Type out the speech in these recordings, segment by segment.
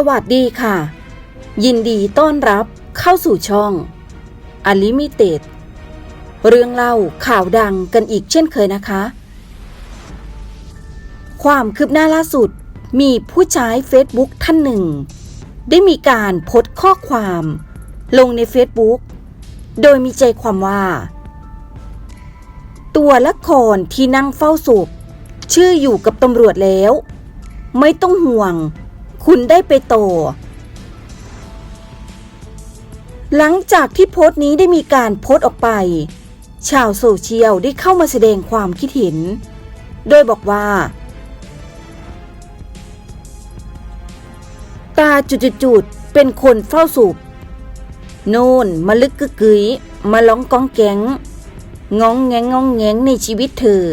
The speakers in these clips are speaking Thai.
สวัสดีค่ะ ยินดีต้อนรับเข้าสู่ช่อง Unlimited เรื่องเล่าข่าวดังกันอีกเช่นเคยนะคะ ความคืบหน้าล่าสุดมีผู้ใช้ Facebook ท่านหนึ่ง ได้มีการโพสต์ข้อความ ลงใน Facebook โดยมีใจความว่า ตัวละครที่นั่งเฝ้าศพชื่ออยู่กับตำรวจแล้ว ไม่ต้องห่วง คุณได้ไปโต หลังจากที่โพสต์นี้ได้มีการโพสต์ออกไป ชาวโซเชียลได้เข้ามาแสดงความคิดเห็น โดยบอกว่า ตาจุดๆเป็นคนเฝ้าสูบโน่นมาลึกกึกกึยมาร้องก้องแก๊งงองแงงงองแงงในชีวิตเธอ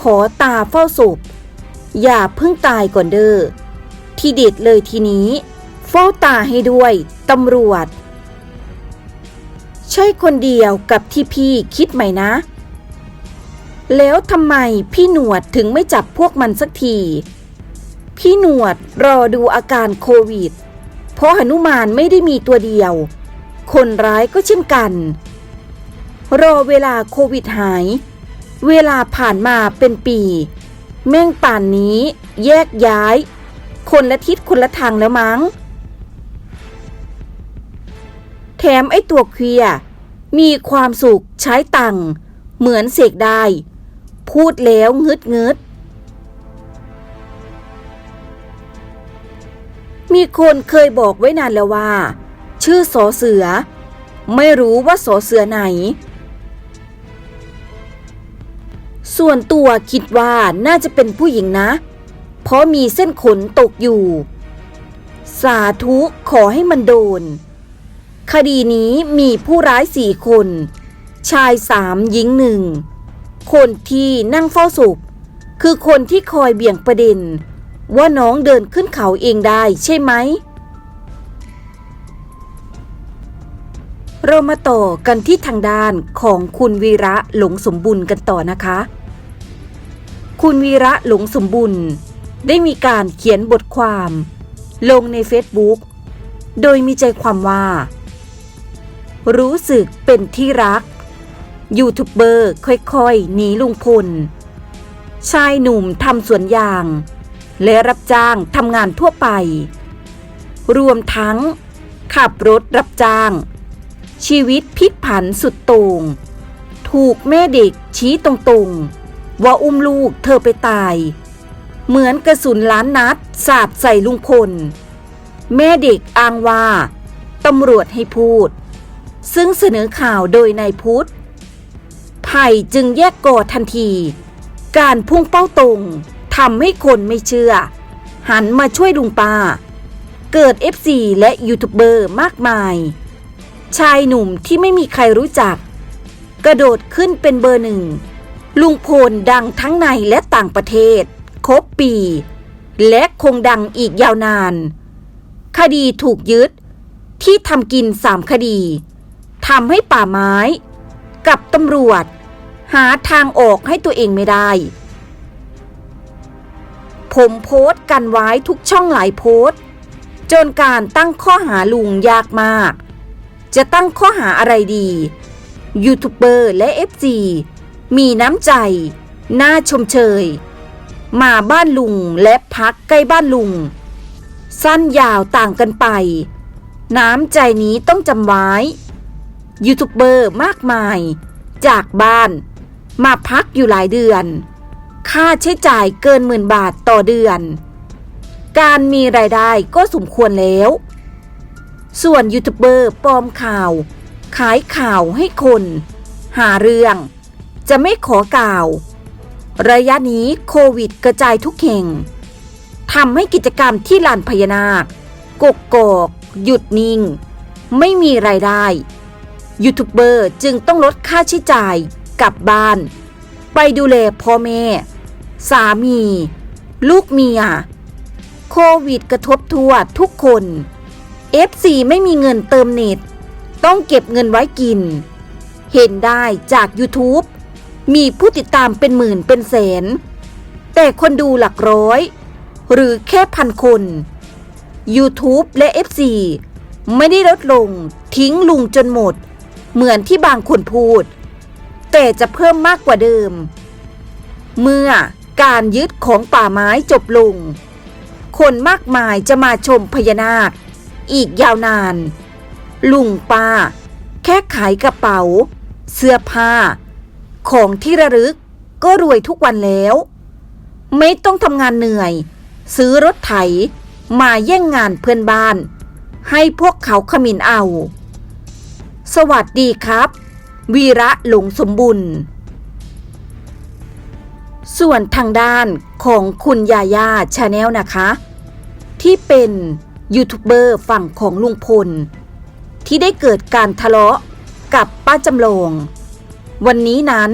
ขอตาเฝ้าศพอย่าเพิ่งตายก่อนเด้อ ที่เด็ดเลยทีนี้ เฝ้าตาให้ด้วยตำรวจ ใช่คนเดียวกับที่พี่คิดไหมนะ แล้วทำไมพี่หนวดถึงไม่จับพวกมันสักที พี่หนวดรอดูอาการโควิด เพราะหนุมานไม่ได้มีตัวเดียว คนร้ายก็เช่นกัน รอเวลาโควิดหาย เวลาผ่านมาเป็นปี แม่งป่านนี้แยกย้าย คนละทิศคนละทางแล้วมั้ง แถมไอ้ตัวเคลียมีความสุขใช้ตังค์เหมือนเสกได้ พูดแล้วงึดงึดมีคนเคยบอกไว้นานแล้วว่า ชื่อสอเสือ ไม่รู้ว่าสอเสือไหน ส่วนตัวคิดว่าน่าจะเป็นผู้หญิงนะ เพราะมีเส้นขนตกอยู่ สาธุขอให้มันโดน คดีนี้มีผู้ร้ายสี่คน ชายสามหญิงหนึ่ง คนที่นั่งเฝ้าศพคือคนที่คอยเบี่ยงประเด็น ว่าน้องเดินขึ้นเขาเองได้ใช่ไหม เรามาต่อกันที่ทางด้านของคุณวีระหลงสมบุญกันต่อนะคะ คุณวีระหลงสมบุญ ได้มีการเขียนบทความ ลงในเฟซบุ๊กโดยมีใจความว่า รู้สึกเป็นที่รัก ยูทูบเบอร์ค่อยๆหนีลุงพล ชายหนุ่มทำสวนยาง และรับจ้างทำงานทั่วไป รวมทั้งขับรถรับจ้าง ชีวิตพลิกผันสุดโต่งถูกแม่เด็กชี้ตรงๆ ว่าอุ้มลูกเธอไปตาย เหมือนกระสุนล้านนัด สาดใส่ลุงพล แม่เด็กอ้างว่าตำรวจให้พูด ซึ่งเสนอข่าวโดยนายพุทธไผ่จึงแยกกอทันที การพุ่งเป้าตรงทำให้คนไม่เชื่อ หันมาช่วยลุงป้า เกิด FC และยูทูบเบอร์มากมาย ชายหนุ่มที่ไม่มีใครรู้จัก กระโดดขึ้นเป็นเบอร์หนึ่งลุงพลดังทั้งในและต่างประเทศ ครบปี และคงดังอีกยาวนาน คดีถูกยึดที่ทำกินสามคดีทำให้ป่าไม้ กับตำรวจ หาทางออกให้ตัวเองไม่ได้ ผมโพสต์กันไว้ทุกช่องหลายโพสต์ จนการตั้งข้อหาลุงยากมาก จะตั้งข้อหาอะไรดียูทูบเบอร์และ FG มีน้ำใจ น่าชมเชย มาบ้านลุงและพักใกล้บ้านลุง สั้นยาวต่างกันไป น้ำใจนี้ต้องจำไว้ ยูทูบเบอร์มากมาย จากบ้าน มาพักอยู่หลายเดือน ค่าใช้จ่ายเกินหมื่นบาทต่อเดือน การมีรายได้ก็สมควรแล้ว ส่วนยูทูบเบอร์ปลอมข่าว ขายข่าวให้คน หาเรื่อง จะไม่ขอกล่าว ระยะนี้โควิดกระจายทุกแห่งทำให้กิจกรรมที่ลานพญานาคกกกอกหยุดนิ่ง ไม่มีรายได้ยูทูบเบอร์จึงต้องลดค่าใช้จ่ายกลับบ้าน ไปดูแลพ่อแม่ สามี ลูกเมีย โควิดกระทบทั่วทุกคน FC ไม่มีเงินเติมเน็ต ต้องเก็บเงินไว้กิน เห็นได้จาก YouTube มีผู้ติดตามเป็นหมื่นเป็นแสน แต่คนดูหลักร้อย หรือแค่พันคน YouTube และ FC ไม่ได้ลดลงทิ้งลุงจนหมด เหมือนที่บางคนพูด แต่จะเพิ่มมากกว่าเดิม เมื่อการยึดของป่าไม้จบลง คนมากมายจะมาชมพญานาค อีกยาวนาน ลุงป้า แค่ขายกระเป๋า เสื้อผ้า ของที่ระลึก ก็รวยทุกวันแล้ว ไม่ต้องทำงานเหนื่อย ซื้อรถไถ มาแย่งงานเพื่อนบ้าน ให้พวกเขาขมินเอา สวัสดีครับ วีระหลงสมบุญ ส่วนทางด้านของคุณยาย่าชาแนลนะคะ ที่เป็นยูทูบเบอร์ฝั่งของลุงพล ที่ได้เกิดการทะเลาะกับป้าจำลอง วันนี้นั้น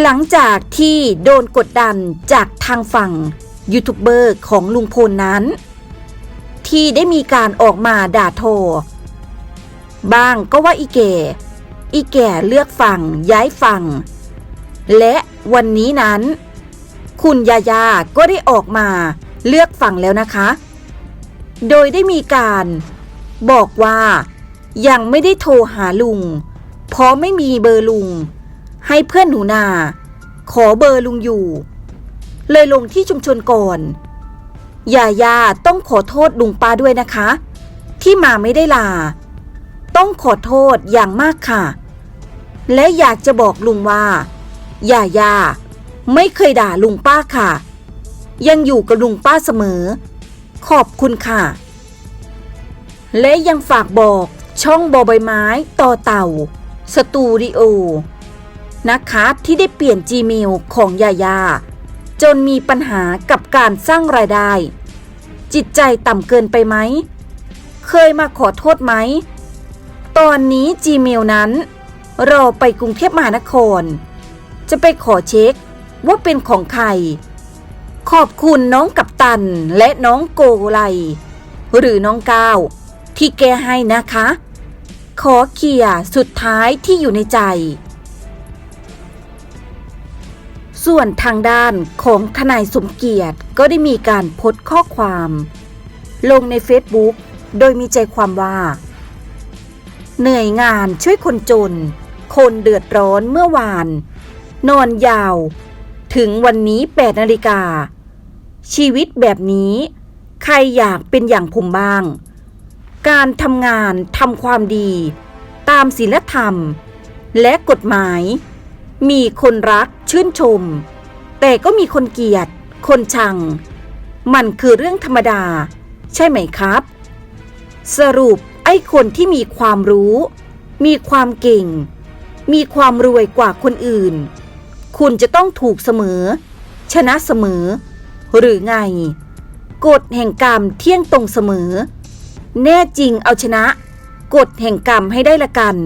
หลังจากที่โดนกดดันจากทางฝั่งยูทูบเบอร์ของลุงพลนั้น ที่ได้มีการออกมาด่าโทอบ้างก็ว่าอีแก่อีแก่เลือกฝั่งย้ายฝั่ง และวันนี้นั้น คุณยายาก็ได้ออกมาเลือกฝั่งแล้วนะคะ โดยได้มีการบอกว่ายังไม่ได้โทรหาลุง เพราะไม่มีเบอร์ลุง ให้เพื่อนหนูนา ขอเบอร์ลุงอยู่ เลยลงที่ชุมชนก่อนยายาต้องขอโทษลุงป้าด้วยนะคะ ที่มาไม่ได้ลา ต้องขอโทษอย่างมากค่ะ และอยากจะบอกลุงว่ายายาไม่เคยด่าลุงป้าค่ะ ยังอยู่กับลุงป้าเสมอ ขอบคุณค่ะ และยังฝากบอกช่องบอใบไม้ต่อเต่า สตูดิโอ นะคะที่ได้เปลี่ยน Gmail ของยายา จนมีปัญหากับการสร้างรายได้ จิตใจต่ำเกินไปไหม เคยมาขอโทษไหม ตอนนี้ Gmail นั้น รอไปกรุงเทพมหานคร จะไปขอเช็คว่าเป็นของใคร ขอบคุณน้องกัปตันและน้องโกไล หรือน้องก้าวที่แกให้นะคะ ขอเคลียร์สุดท้ายที่อยู่ในใจ ส่วนทางด้านของทนายสมเกียรติก็ได้มีการโพสต์ข้อความ ลงใน Facebook โดยมีใจความว่า เหนื่อยงานช่วยคนจน คนเดือดร้อนเมื่อวาน นอนยาว ถึงวันนี้8นาฬิกา ชีวิตแบบนี้ ใครอยากเป็นอย่างผมบ้าง การทำงานทำความดี ตามศีลธรรม และกฎหมาย มีคนรักชื่นชม แต่ก็มีคนเกลียด คนชัง มันคือเรื่องธรรมดา ใช่ไหมครับ สรุปไอ้คนที่มีความรู้ มีความเก่ง มีความรวยกว่าคนอื่น คุณจะต้องถูกเสมอ ชนะเสมอ หรือไง กฎแห่งกรรมเที่ยงตรงเสมอ แน่จริงเอาชนะ กฎแห่งกรรมให้ได้ละกัน